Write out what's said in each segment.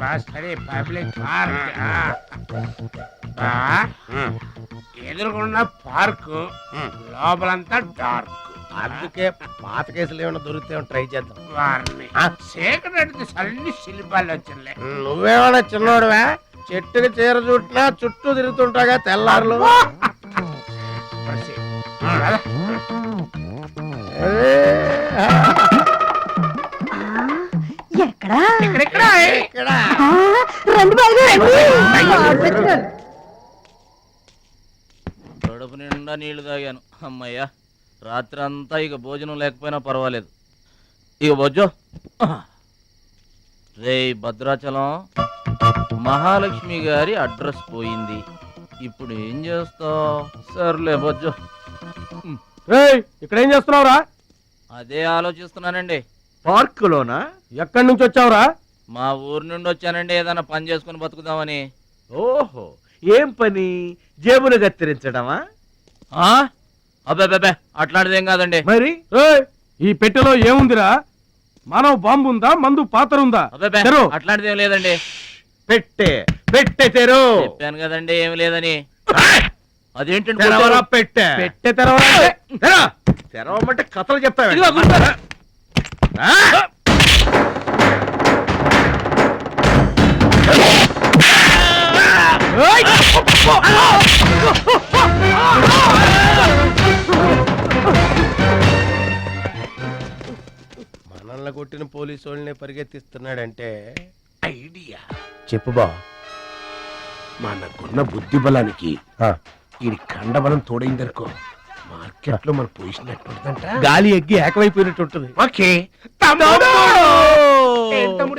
Mastery public park. ఎదురుకున్న park లోపలంతా dark. అందుకే పాత కేసులు ఏమైనా దొరికితే ట్రై చేద్దాం. వారిని ఆ. సేకరెడ్డి సన్ని శిల్పాలు వచ్చిందిలే. నువ్వేమన్నా చిన్నోడువా? చెట్టుకి చీర చుట్టినా చుట్టూ తిరుగుతుంటాగా తెల్లారులు? అరే, ఎక్కడా? రండి కడుపు నిండా నీళ్ళు తాగాను. అమ్మయ్యా రాత్రి అంతా ఇక భోజనం లేకపోయినా పర్వాలేదు. ఇక బొజ్జో. రే భద్రాచలం మహాలక్ష్మి గారి అడ్రస్ పోయింది. ఇప్పుడు ఏం చేస్తావు? సర్లే బొజ్జో. ఇక్కడ ఏం చేస్తున్నావురా? అదే ఆలోచిస్తున్నానండి. పార్క్ లోనా ఎక్కడి నుంచి వచ్చావురా? మా ఊరు నుండి వచ్చానండి ఏదైనా పని చేసుకుని బతుకుదామని. ఓహో ఏం పని? జేబులు కత్తిరించడమా? ఆ? అబ్బే అట్లాంటిదేం కాదండి. మరి? ఈ పెట్టెలో ఏముందిరా? మానవ బాంబు ఉందా మందు పాత్ర ఉందా అబ్బే అబ్బే, తెరువు. అట్లాంటిదేం లేదండి. పెట్టే పెట్టె తెరు. చెప్పాను కదండి ఏమి లేదని. అదేంటండి తెరవరా కొట్టారు? పెట్టె. పెట్టె తెరవరా తెర. తెరవమంటే కథలు చెప్తావా ఇదిగో గుర్తు. మనల్ని కొట్టిన పోలీసు వాళ్ళని పరిగెత్తిస్తున్నాడంటే ఐడియా. చెప్పు బా. మనకున్న బుద్ధి బలానికి ఆ. ఈ కండబలం తోడైందనుకో. మార్కెట్లో మన పొజిషన్ ఎట్టుంటుందంట గాలి ఎగ్గి ఏకమైపోయినట్టు ఉంటుంది. ఓకే. తమ్ముడు!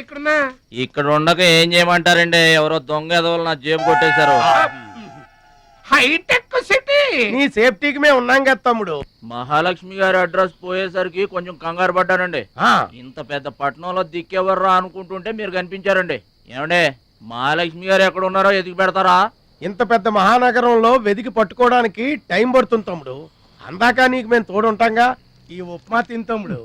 ఇక్కడున్నా? ఇక్కడ ఉండక ఏం చేయమంటారండి? ఎవరో దొంగ ఎదవలు నా జేబు కొట్టేశారు. హైటెక్ సిటీ! నీ సేఫ్టీకి మేము ఉన్నాం కదా తమ్ముడు. మహాలక్ష్మి గారి అడ్రస్ పోయేసరికి కొంచెం కంగారు పడ్డానండి. ఆ, ఇంత పెద్ద పట్టణంలో దిక్కెవర్రా అనుకుంటుంటే మీరు కనిపించారండి. ఏమండే? మహాలక్ష్మి గారు ఎక్కడ ఉన్నారో ఎదిగి పెడతారా? ఇంత పెద్ద మహానగరంలో వెతికి పట్టుకోవడానికి టైం పడుతుంది తమ్ముడు. అందాక నీకు మేము తోడుంటాంగా? ఈ ఉప్మా తిని తమ్ముడు.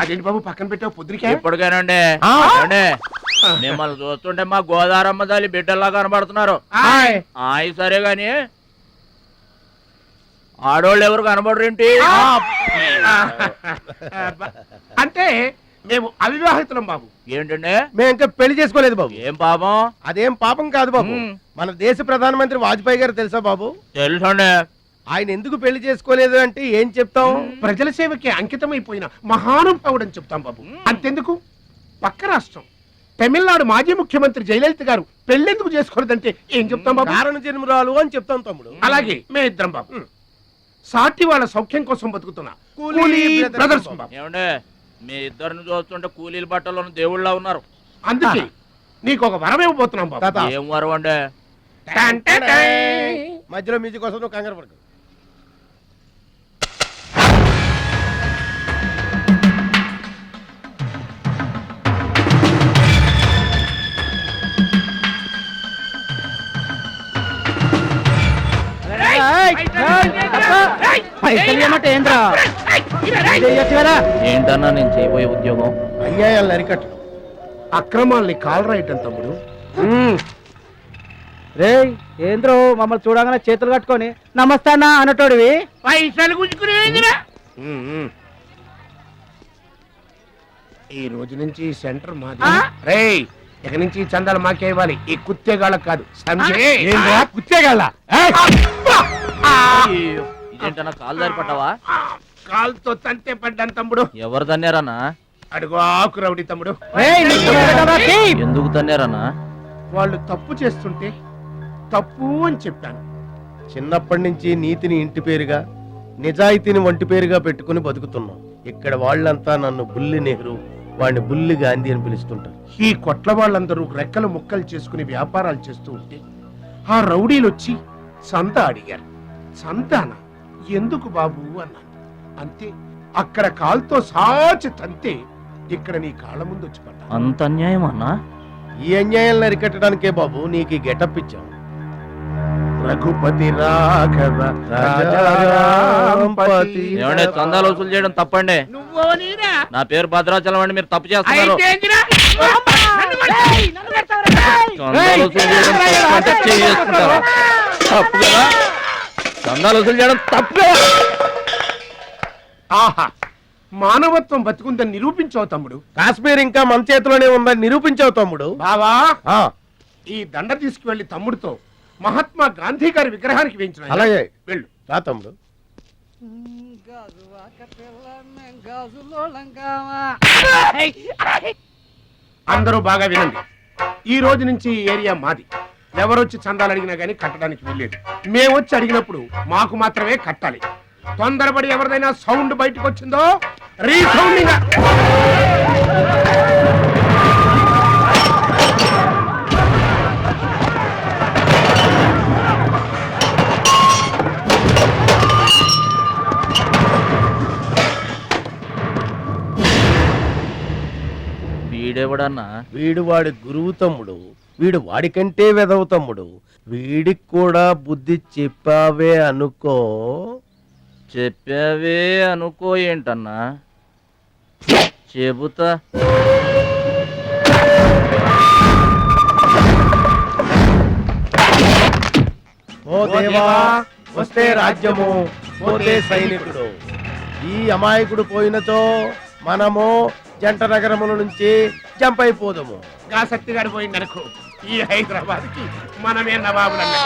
అదేంటి బాబు పక్కన పెట్టావు పొద్దురికే ఇప్పటికేనండి. ఏమండే? మిమ్మల్ని చూస్తుంటే మా గోదారమ్మ తల్లి బిడ్డల్లా కనబడుతున్నారు. ఆయి. సరే గాని. ఆడోళ్ళు ఎవరు కనబడరేంటి అంటే మేము అవివాహితులం బాబు. ఏంటండి? మేము ఇంకా పెళ్ళి చేసుకోలేదు బాబు. ఏం పాపం? అదేం పాపం కాదు బాబు. మ్మ్. మన దేశ ప్రధానమంత్రి వాజ్పేయి గారు తెలుసా బాబు? తెలుసండి. ఆయన ఎందుకు పెళ్ళి చేసుకోలేదు అంటే ఏం చెప్తాం? ప్రజల సేవకి అంకితమైపోయిన మహానుభావుడు అని చెప్తాం బాబు. అంతెందుకు? పక్క రాష్ట్రం. తమిళనాడు మాజీ ముఖ్యమంత్రి జయలలిత గారు పెళ్ళెందుకు చేసుకోలేదంటే ఏం చెప్తాం బాబు? కారణ జన్మరాలు అని చెప్తాం తమ్ముడు. అలాగే మేమిద్దరం బాబు. సాటి వాళ్ళ సౌఖ్యం కోసం బతుకుతున్నా. కూలీ బ్రదర్స్. బాబు. ఏమండే మీ ఇద్దరిని చూస్తుంటే కూలీల బట్టలో దేవుళ్ళ ఉన్నారు. అందుకే నీకు ఒక వరం ఇవ్వబోతున్నాం బాబు. తాత. ఏం వరం అండి? టన్ టన్ టన్. మధ్యలో మ్యూజిక్ కోసం నువ్వు కంగారు పడకు. ఏంటన్నా నేను చేయబోయే ఉద్యోగం? అన్యాయాలను అరికట్టు. అక్రమాల్ని కాలరాయటం తమ్ముడు. రే ఏంద్రో మమ్మల్ని చూడగానే చేతులు కట్టుకొని నమస్తానా అన్నటోడివి. పైసలు గుంజుకునేదిరా ఈ రోజు నుంచి ఈ సెంటర్ మాది. రేయ్ ఇక నుంచి ఈ చందాలు మాకే ఇవ్వాలి. ఈ కుత్తేగాళ్ళకి కాదు. కుచ్చేగాళ్ళ అయ్యో, ఇదేంటన్నా కాలు దారి పడ్డావా? కాలుతో తంతే పడ్డాను తమ్ముడు. ఎవరు తన్నారన్నా? అడుగు ఆకు రౌడి తమ్ముడు. ఎందుకు తన్నారన్నా? వాళ్ళు తప్పు చేస్తుంటే తప్పు అని చెప్పాను. చిన్నప్పటి నుంచి నీతిని ఇంటి పేరుగా నిజాయితీని వంటి పేరుగా పెట్టుకుని బతుకుతున్నాం. ఇక్కడ వాళ్ళంతా నన్ను బుల్లి నెహ్రూ వాడిని బుల్లి గాంధీ అని పిలుస్తుంటారు. ఈ కొట్ల వాళ్ళందరూ రెక్కలు ముక్కలు చేసుకుని వ్యాపారాలు చేస్తూ ఉంటే ఆ రౌడీలు వచ్చి సంత అడిగారు. సంతాన. ఎందుకు బాబు అన్నాను అంతే అక్కడ కాల్తో సాచి తంతే ఇక్కడ నీ కాళ్ళ ముందు వచ్చి పడ్డా. అంత అన్యాయం అన్నా? ఈ అన్యాయాలను అరికట్టడానికే బాబు నీకు ఈ గెటప్ ఇచ్చాం. రఘుపతి రాఘవ రాజారాంపతి ఏమంటే చందాలు వసూలు చేయడం తప్పండి? నా పేరు భద్రాచలం అండి మీరు తప్పు చేస్తున్నారు. చందాలు వసూలు చేయడం తప్పు అంటే. తప్పు కదా? చందాలు వసూలు చేయడం తప్పే. ఆహా మానవత్వం బతుకుందని నిరూపించావు తమ్ముడు. కాశ్మీర్ ఇంకా మన చేతిలోనే ఉందని నిరూపించావు తమ్ముడు. బావా ఆ, ఈ దండ తీసుకువెళ్ళి తమ్ముడితో మహాత్మా గాంధీ గారి విగ్రహానికి వేయించిన అలాగే. వెళ్ళు. రా తమ్ముడు. అందరూ బాగా వినండి. ఈ రోజు నుంచి ఈ ఏరియా మాది. ఎవరొచ్చి చందాలు అడిగినా గానీ కట్టడానికి వీల్లేదు. మేము వచ్చి అడిగినప్పుడు మాకు మాత్రమే కట్టాలి. తొందరపడి ఎవరిదైనా సౌండ్ బయటకు వచ్చిందో రీసౌండింగ్. వీడెవడన్నా? వీడు వాడి గురువు తమ్ముడు. వీడు వాడికంటే వెదవు తమ్ముడు. వీడికి కూడా బుద్ధి చెప్పావే అనుకో. చెప్పావే అనుకో ఏంటన్నా? చెబుతా. ఓ దేవా వస్తే రాజ్యము పోతే సైనికుడు. ఈ అమాయకుడు పోయినచో మనము జంట నగరముల నుంచి జంప్ అయిపోదము. గా శక్తి గారు పోయిందనుకో. ఈ హైదరాబాద్కి మనమే నవాబులన్న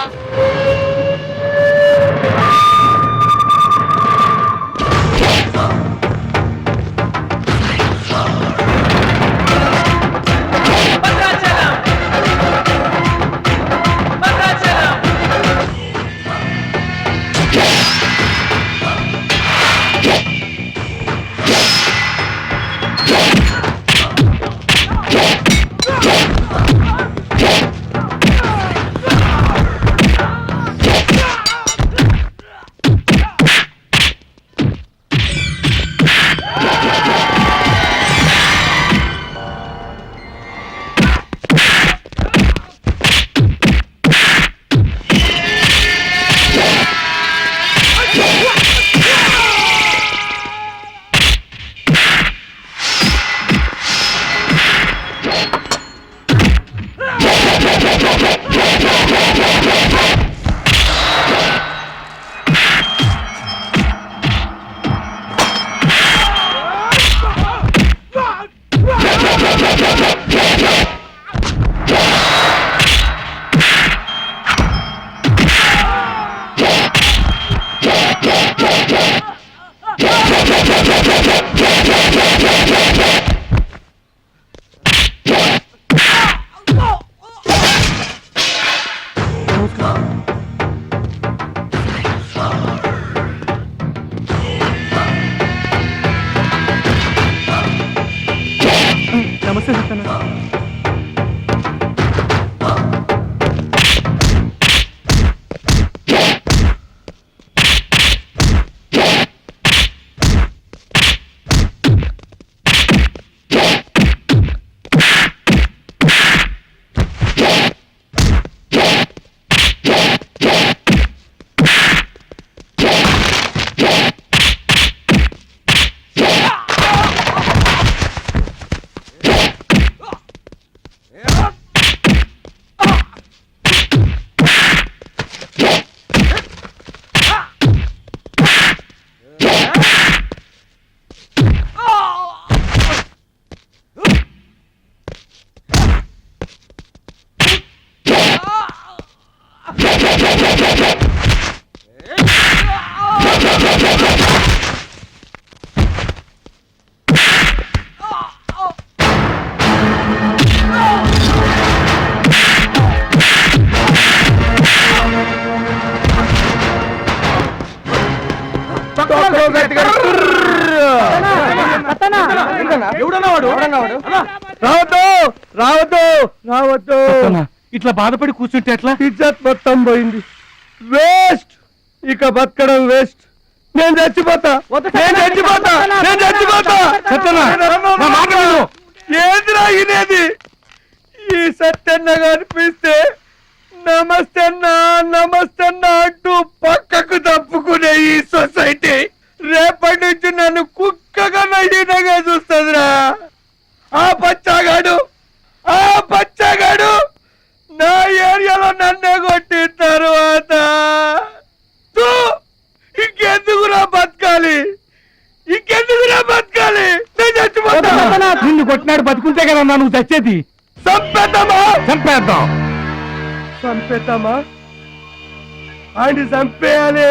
Yeah. రావద్దు రావద్దు రావద్దు. ఇట్లా బాధపడి కూర్చుంటే ఎట్లా? ఇజ్జత్ మొత్తం పోయింది. వేస్ట్ ఇక బతకడం వేస్ట్ నేను చచ్చిపోతా. నేను చచ్చిపోతా. నేను. ఏందిరా ఇనేది ఈ సత్యన్న కనిపిస్తే నమస్తే నమస్తే అంటూ పక్కకు తప్పుకునే ఈ సొసైటీ. రేపటి నుంచి నన్ను కుక్కగా నయ్యనగా చూస్తుందిరా. ఆ పచ్చాగాడు ఆ పచ్చగాడు నా ఏరియాలో నన్నే కొట్టిన తర్వాత ఇంకెందుకురా బతకాలి? ఇంకెందుకురా బతకాలి? నేను చచ్చిపోతా. నిన్ను కొట్టినాడు బతుకుంటే కదా నువ్వు చచ్చేది. చంపేద్దామా? చంపేద్దాం. చంపేద్దామా? ఆయన చంపేయాలి.